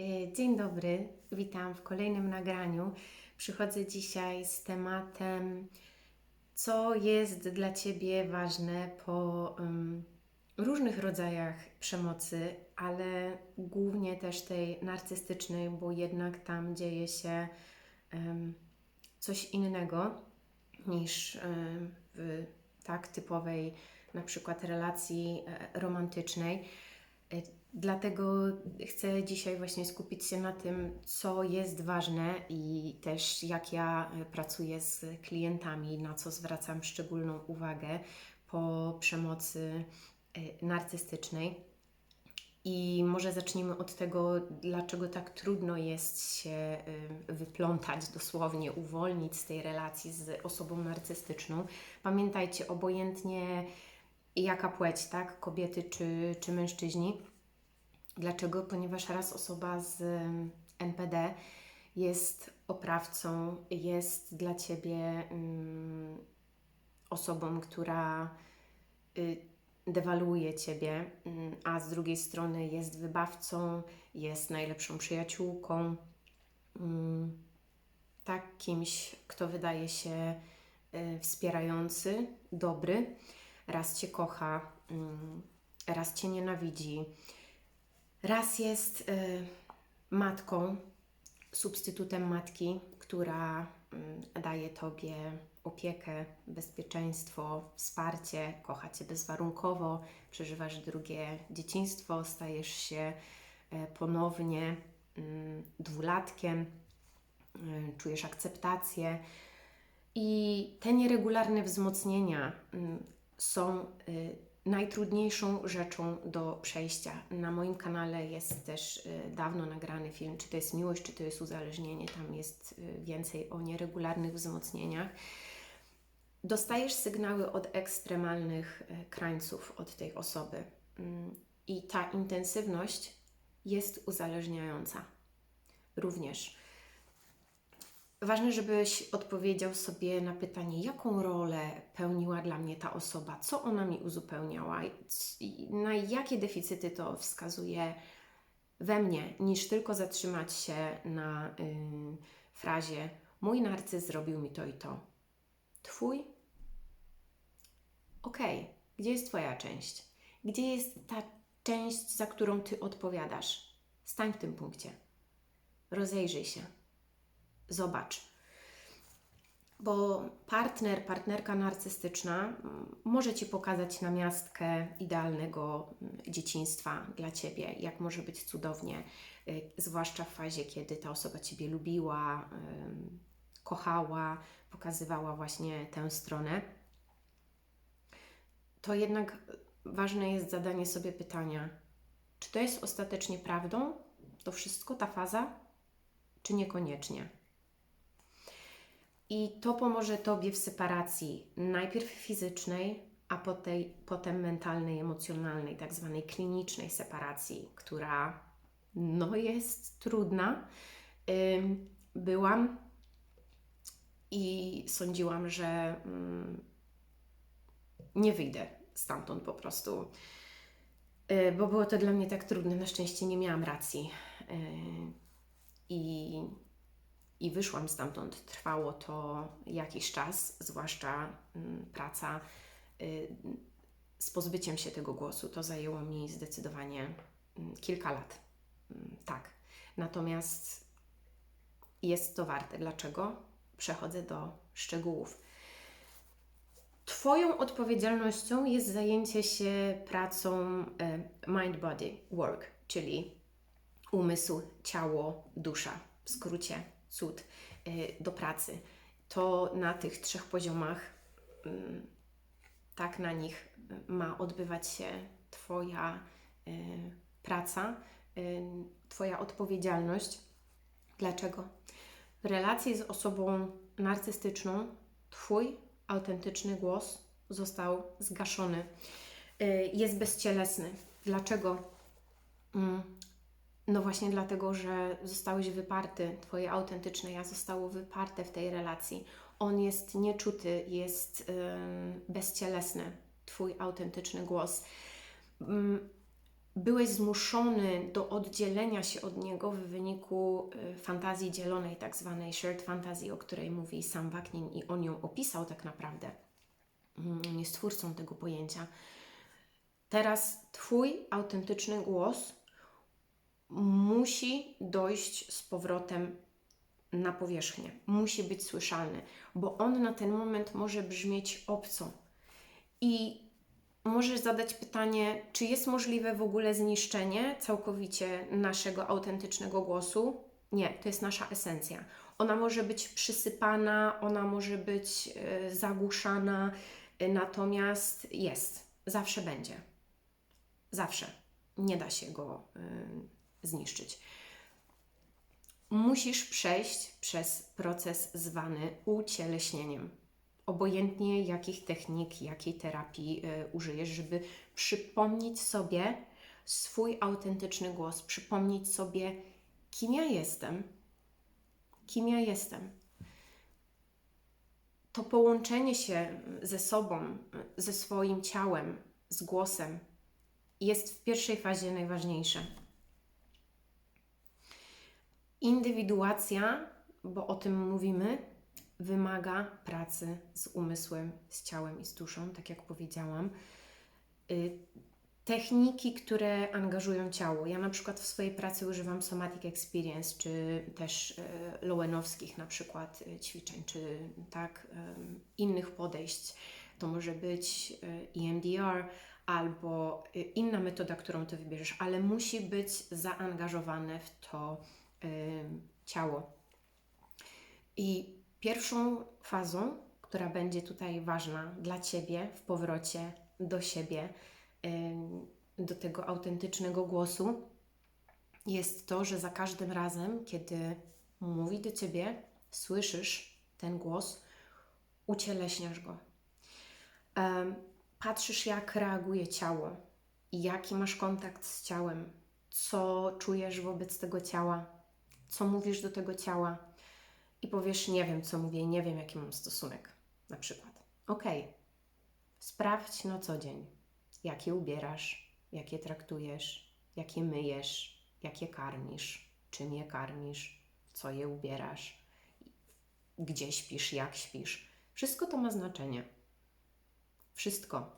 E, Dzień dobry, witam w kolejnym nagraniu. Przychodzę dzisiaj z tematem, co jest dla Ciebie ważne po em, różnych rodzajach przemocy, ale głównie też tej narcystycznej, bo jednak tam dzieje się em, coś innego niż em, w tak typowej na przykład relacji e, romantycznej. E, Dlatego chcę dzisiaj właśnie skupić się na tym, co jest ważne i też jak ja e, pracuję z klientami, na co zwracam szczególną uwagę po przemocy e, narcystycznej. I może zacznijmy od tego, dlaczego tak trudno jest się y, wyplątać, dosłownie uwolnić z tej relacji z osobą narcystyczną. Pamiętajcie, obojętnie jaka płeć, tak, kobiety czy, czy mężczyźni. Dlaczego? Ponieważ raz osoba z NPD jest oprawcą, jest dla ciebie ym, osobą, która y, dewaluuje ciebie, ym, a z drugiej strony jest wybawcą, jest najlepszą przyjaciółką, ym, tak kimś, kto wydaje się y, wspierający, dobry, raz cię kocha, ym, raz cię nienawidzi, raz jest y, matką, substytutem matki, która mm, daje Tobie opiekę, bezpieczeństwo, wsparcie, kocha Cię bezwarunkowo, przeżywasz drugie dzieciństwo, stajesz się e, ponownie mm, dwulatkiem, y, czujesz akceptację. I te nieregularne wzmocnienia mm, są y, najtrudniejszą rzeczą do przejścia. Na moim kanale jest też y, dawno nagrany film, czy to jest miłość, czy to jest uzależnienie. Tam jest y, więcej o nieregularnych wzmocnieniach. Dostajesz sygnały od ekstremalnych y, krańców od tej osoby. Mm, I ta intensywność jest uzależniająca. Również. Ważne, żebyś odpowiedział sobie na pytanie, jaką rolę pełniła dla mnie ta osoba, co ona mi uzupełniała, na jakie deficyty to wskazuje we mnie, niż tylko zatrzymać się na frazie: Mój narcyz zrobił mi to i to. Twój? Okej, gdzie jest Twoja część? Gdzie jest ta część, za którą Ty odpowiadasz? Stań w tym punkcie. Rozejrzyj się. Zobacz. Bo partner, partnerka narcystyczna mm, może ci pokazać na miastkę idealnego mm, dzieciństwa dla ciebie, jak może być cudownie, y, zwłaszcza w fazie, kiedy ta osoba ciebie lubiła, kochała, pokazywała właśnie tę stronę. To jednak ważne jest zadanie sobie pytania, czy to jest ostatecznie prawdą, to wszystko, ta faza, czy niekoniecznie. I to pomoże Tobie w separacji najpierw fizycznej, a potem, potem mentalnej, emocjonalnej, tak zwanej klinicznej separacji, która no jest trudna. Byłam i sądziłam, że ym, nie wyjdę stamtąd po prostu, yy, bo było to dla mnie tak trudne. Na szczęście nie miałam racji. Yy, I i wyszłam stamtąd. Trwało to jakiś czas, zwłaszcza mm, praca y, z pozbyciem się tego głosu. To zajęło mi zdecydowanie mm, kilka lat. Mm, tak. Natomiast jest to warte. Dlaczego? Przechodzę do szczegółów. Twoją odpowiedzialnością jest zajęcie się pracą y, mind-body work, czyli umysł, ciało, dusza. W skrócie cud y, do pracy. To na tych trzech poziomach, mm, tak na nich y, ma odbywać się Twoja y, praca, Twoja odpowiedzialność. Dlaczego? W relacji z osobą narcystyczną Twój autentyczny głos został zgaszony. Jest bezcielesny. Dlaczego? Mm, no właśnie dlatego, że zostałeś wyparty, Twoje autentyczne ja zostało wyparte w tej relacji. On jest nieczuty, jest yy, bezcielesny, Twój autentyczny głos. Yy, byłeś zmuszony do oddzielenia się od niego w wyniku y, fantazji dzielonej, tak zwanej shared fantasy, o której mówi sam Waknin i on ją opisał tak naprawdę. Mm, On jest twórcą tego pojęcia. Teraz Twój autentyczny głos musi dojść z powrotem na powierzchnię, musi być słyszalny, bo on na ten moment może brzmieć obco. I możesz zadać pytanie, czy jest możliwe w ogóle zniszczenie całkowicie naszego autentycznego głosu? Nie, to jest nasza esencja. Ona może być przysypana, ona może być e, zagłuszana, e, natomiast jest, zawsze będzie. Zawsze. Nie da się go y, zniszczyć. Musisz przejść przez proces zwany ucieleśnieniem. Obojętnie jakich technik, jakiej terapii y, użyjesz, żeby przypomnieć sobie swój autentyczny głos, przypomnieć sobie, kim ja jestem, kim ja jestem. To połączenie się ze sobą, ze swoim ciałem, z głosem, jest w pierwszej fazie najważniejsze. Indywiduacja, bo o tym mówimy, wymaga pracy z umysłem, z ciałem i z duszą, tak jak powiedziałam. Y, Techniki, które angażują ciało. Ja na przykład w swojej pracy używam Somatic Experience, czy też y, Lowenowskich na przykład y, ćwiczeń, czy tak, innych podejść. To może być EMDR, albo inna metoda, którą ty wybierzesz, ale musi być zaangażowane w to ciało. I pierwszą fazą, która będzie tutaj ważna dla ciebie w powrocie do siebie, y, do tego autentycznego głosu, jest to, że za każdym razem, kiedy mówi do ciebie, słyszysz ten głos, ucieleśniasz go. Patrzysz, jak reaguje ciało, jaki masz kontakt z ciałem, co czujesz wobec tego ciała, co mówisz do tego ciała i powiesz, nie wiem, co mówię, nie wiem, jaki mam stosunek, na przykład. Ok, sprawdź na co dzień, jakie ubierasz, jakie traktujesz, jakie myjesz, jakie karmisz, czym je karmisz, co je ubierasz, gdzie śpisz, jak śpisz. Wszystko to ma znaczenie. Wszystko.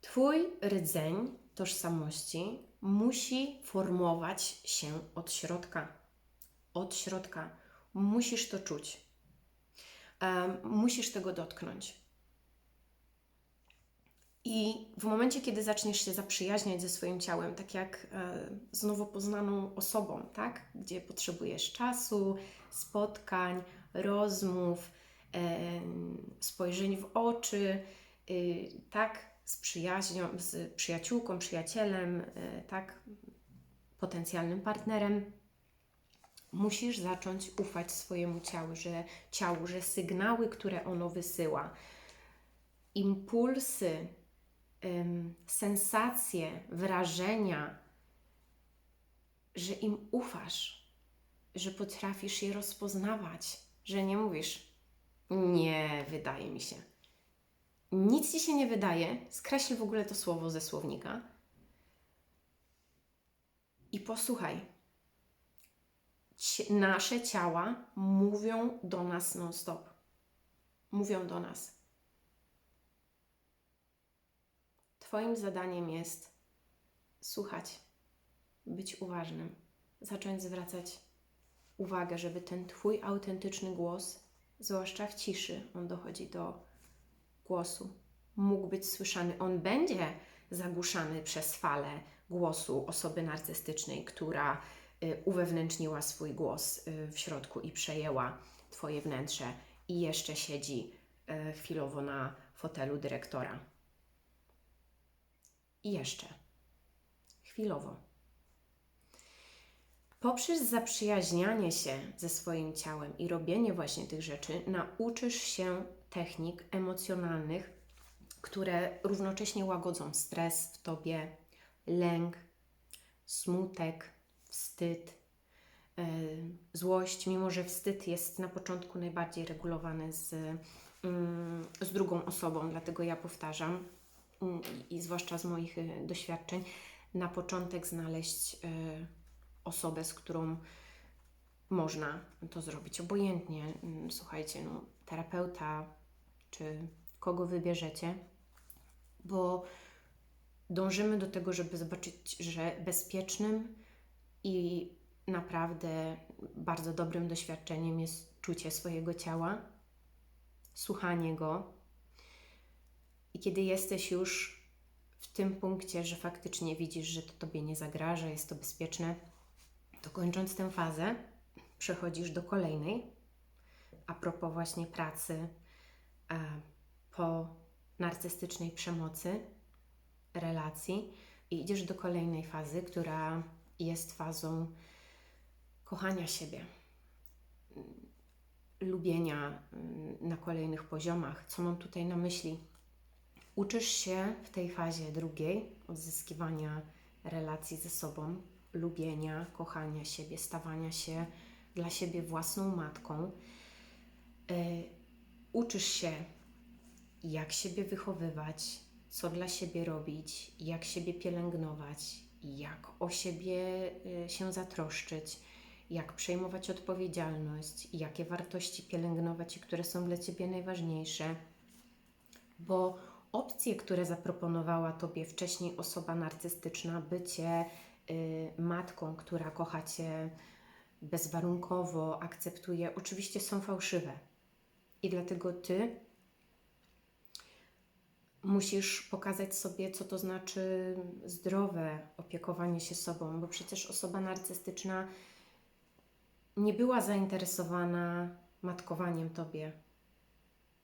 Twój rdzeń tożsamości musi formować się od środka. Od środka. Musisz to czuć. Musisz tego dotknąć. I w momencie, kiedy zaczniesz się zaprzyjaźniać ze swoim ciałem, tak jak e, z nowo poznaną osobą, tak? gdzie potrzebujesz czasu, spotkań, rozmów, spojrzeń w oczy, y, tak, z przyjaźnią, z przyjaciółką, przyjacielem, y, tak, potencjalnym partnerem, musisz zacząć ufać swojemu ciału, że ciału, że sygnały, które ono wysyła, impulsy, ym, sensacje, wrażenia, że im ufasz, że potrafisz je rozpoznawać, że nie mówisz, nie, wydaje mi się. Nic ci się nie wydaje, skreśl w ogóle to słowo ze słownika i posłuchaj. Nasze ciała mówią do nas non-stop. Mówią do nas. Twoim zadaniem jest słuchać, być uważnym, zacząć zwracać uwagę, żeby ten Twój autentyczny głos, zwłaszcza w ciszy, on dochodzi do głosu, mógł być słyszany. On będzie zagłuszany przez falę głosu osoby narcystycznej, która uwewnętrzniła swój głos y, w środku i przejęła Twoje wnętrze i jeszcze siedzi y, chwilowo na fotelu dyrektora. I jeszcze. Chwilowo. Poprzez zaprzyjaźnianie się ze swoim ciałem i robienie właśnie tych rzeczy, nauczysz się technik emocjonalnych, które równocześnie łagodzą stres w tobie, lęk, smutek, wstyd, yy, złość, mimo że wstyd jest na początku najbardziej regulowany z, mm, z drugą osobą, dlatego ja powtarzam, mm, i zwłaszcza z moich y, doświadczeń, na początek znaleźć e, osobę, z którą można to zrobić obojętnie. Mm, Słuchajcie, no, terapeuta czy kogo wybierzecie, bo dążymy do tego, żeby zobaczyć, że bezpiecznym i naprawdę bardzo dobrym doświadczeniem jest czucie swojego ciała, słuchanie go. I kiedy jesteś już w tym punkcie, że faktycznie widzisz, że to tobie nie zagraża, jest to bezpieczne, to kończąc tę fazę, przechodzisz do kolejnej. A propos właśnie pracy e, po narcystycznej przemocy, relacji, i idziesz do kolejnej fazy, która jest fazą kochania siebie, lubienia mm, na kolejnych poziomach. Co mam tutaj na myśli? Uczysz się w tej fazie drugiej odzyskiwania relacji ze sobą, lubienia, kochania siebie, stawania się dla siebie własną matką. Yy, uczysz się, jak siebie wychowywać, co dla siebie robić, jak siebie pielęgnować, jak o siebie y, się zatroszczyć, jak przejmować odpowiedzialność, jakie wartości pielęgnować i które są dla ciebie najważniejsze. Bo opcje, które zaproponowała tobie wcześniej osoba narcystyczna, bycie y, matką, która kocha cię bezwarunkowo, akceptuje, oczywiście są fałszywe. I dlatego ty musisz pokazać sobie, co to znaczy zdrowe opiekowanie się sobą, bo przecież osoba narcystyczna nie była zainteresowana matkowaniem tobie.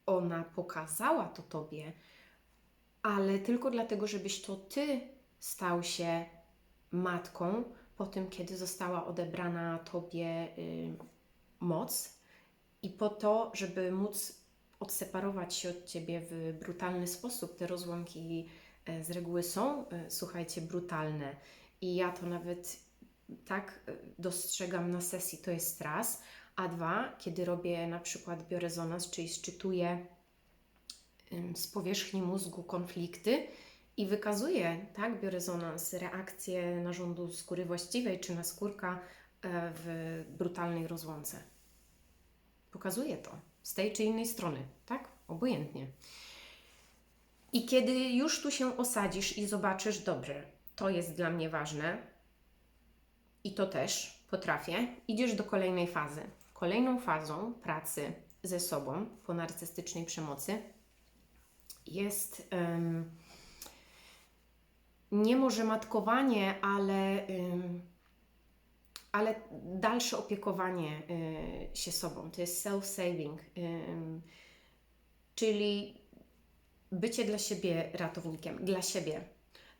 Ona pokazała to tobie, ale tylko dlatego, żebyś to ty stał się matką po tym, kiedy została odebrana tobie y, moc i po to, żeby móc odseparować się od ciebie w brutalny sposób. Te rozłamki e, z reguły są, e, słuchajcie, brutalne. I ja to nawet tak e, dostrzegam na sesji, to jest raz. A dwa, kiedy robię na przykład biorezonans, czyli szczytuję z powierzchni mózgu konflikty i wykazuję, tak, biorezonans, reakcję narządu skóry właściwej czy naskórka e, w brutalnej rozłące. Pokazuję to z tej czy innej strony, tak? Obojętnie. I kiedy już tu się osadzisz i zobaczysz, dobrze, to jest dla mnie ważne i to też potrafię, idziesz do kolejnej fazy. Kolejną fazą pracy ze sobą po narcystycznej przemocy jest em, nie może matkowanie, ale, em, ale dalsze opiekowanie y, się sobą. To jest self-saving, ym, czyli bycie dla siebie ratownikiem, dla siebie,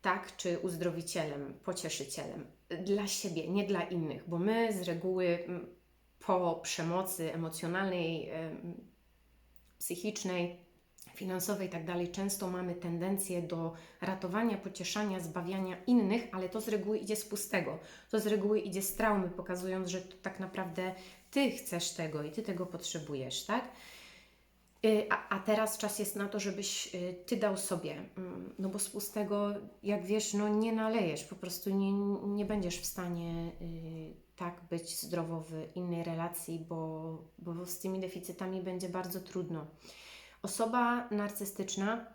tak? Czy uzdrowicielem, pocieszycielem, dla siebie, nie dla innych, bo my z reguły po przemocy emocjonalnej, em, psychicznej, finansowej i tak dalej, często mamy tendencję do ratowania, pocieszania, zbawiania innych, ale to z reguły idzie z pustego. To z reguły idzie z traumy, pokazując, że to tak naprawdę ty chcesz tego i ty tego potrzebujesz, tak? Y, A, a teraz czas jest na to, żebyś y, ty dał sobie, mm, no bo z pustego, jak wiesz, no nie nalejesz, po prostu nie, nie będziesz w stanie y, tak być zdrowo w innej relacji, bo, bo z tymi deficytami będzie bardzo trudno. Osoba narcystyczna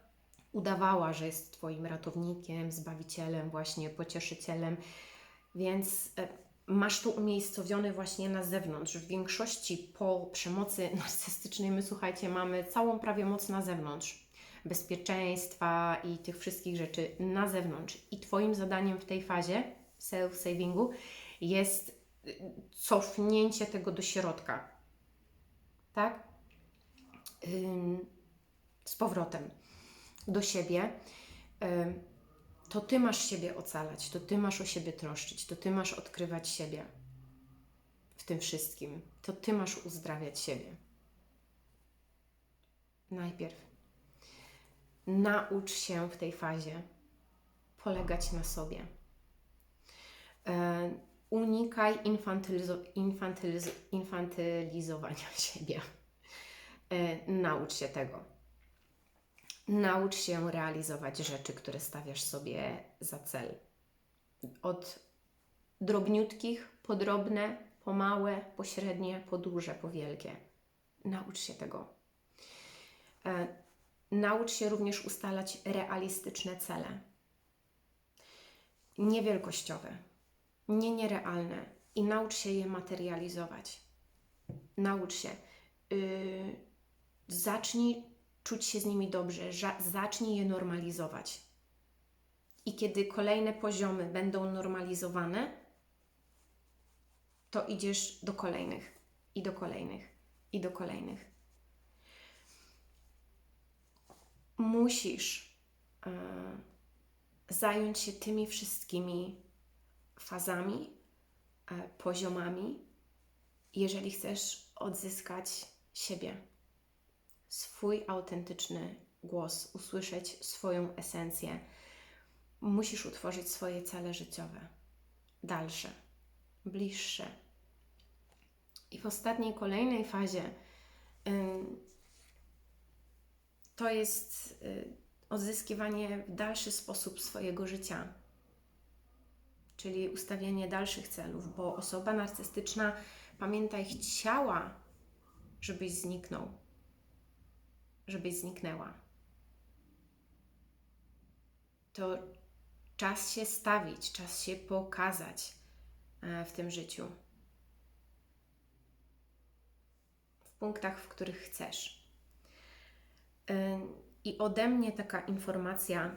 udawała, że jest Twoim ratownikiem, zbawicielem, właśnie pocieszycielem, więc e, masz to umiejscowione właśnie na zewnątrz. W większości po przemocy narcystycznej my, słuchajcie, mamy całą prawie moc na zewnątrz. Bezpieczeństwa i tych wszystkich rzeczy na zewnątrz. I Twoim zadaniem w tej fazie self-savingu jest y, cofnięcie tego do środka. Tak? Z powrotem do siebie, to Ty masz siebie ocalać, to Ty masz o siebie troszczyć, to Ty masz odkrywać siebie w tym wszystkim, to Ty masz uzdrawiać siebie. Najpierw naucz się w tej fazie polegać na sobie. Unikaj infantylizo- infantyliz- infantylizowania siebie. Naucz się tego. Naucz się realizować rzeczy, które stawiasz sobie za cel. od drobniutkich, po drobne, po małe, po średnie, po duże, po wielkie. Naucz się tego. E, naucz się również ustalać realistyczne cele. Niewielkościowe, nie nierealne i naucz się je materializować. Naucz się. Yy, zacznij czuć się z nimi dobrze, zacznij je normalizować. I kiedy kolejne poziomy będą normalizowane, to idziesz do kolejnych, i do kolejnych, i do kolejnych. Musisz e, zająć się tymi wszystkimi fazami, e, poziomami, jeżeli chcesz odzyskać siebie, swój autentyczny głos, usłyszeć swoją esencję. Musisz utworzyć swoje cele życiowe, dalsze, bliższe. I w ostatniej, kolejnej fazie to jest y, odzyskiwanie w dalszy sposób swojego życia, czyli ustawianie dalszych celów, bo osoba narcystyczna, pamiętaj, chciała, żebyś zniknął, żebyś zniknęła. To czas się stawić, czas się pokazać e, w tym życiu. W punktach, w których chcesz. Ym, I ode mnie taka informacja.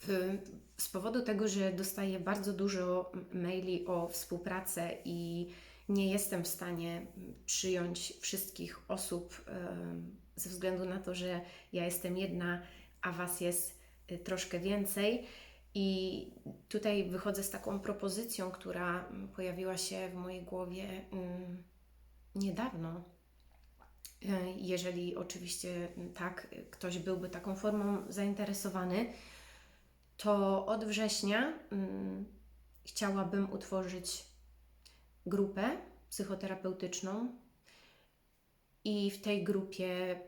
w, z powodu tego, że dostaję bardzo dużo maili o współpracę i nie jestem w stanie przyjąć wszystkich osób ze względu na to, że ja jestem jedna, a Was jest y, troszkę więcej. I tutaj wychodzę z taką propozycją, która mm, pojawiła się w mojej głowie mm, niedawno. Y, Jeżeli oczywiście mm, tak, ktoś byłby taką formą zainteresowany, to od września chciałabym utworzyć grupę psychoterapeutyczną i w tej grupie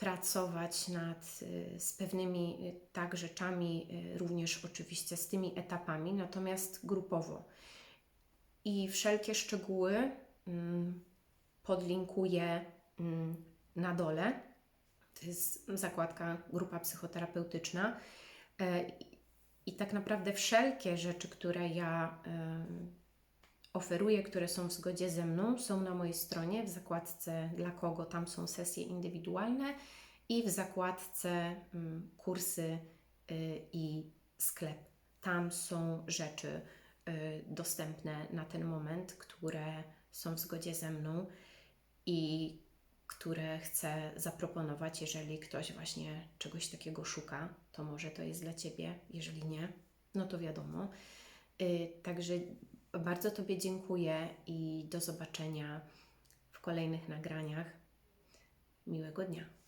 pracować nad, y, z pewnymi y, tak rzeczami, y, również oczywiście z tymi etapami, natomiast grupowo. I wszelkie szczegóły mm, podlinkuję mm, na dole. To jest zakładka grupa psychoterapeutyczna. E, I, tak naprawdę wszelkie rzeczy, które ja oferuję, które są w zgodzie ze mną, są na mojej stronie w zakładce dla kogo tam są sesje indywidualne i w zakładce mm, kursy y, i sklep. Tam są rzeczy y, dostępne na ten moment, które są w zgodzie ze mną i które chcę zaproponować, jeżeli ktoś właśnie czegoś takiego szuka, to może to jest dla Ciebie, jeżeli nie, no to wiadomo. Y, Także bardzo Tobie dziękuję i do zobaczenia w kolejnych nagraniach. Miłego dnia.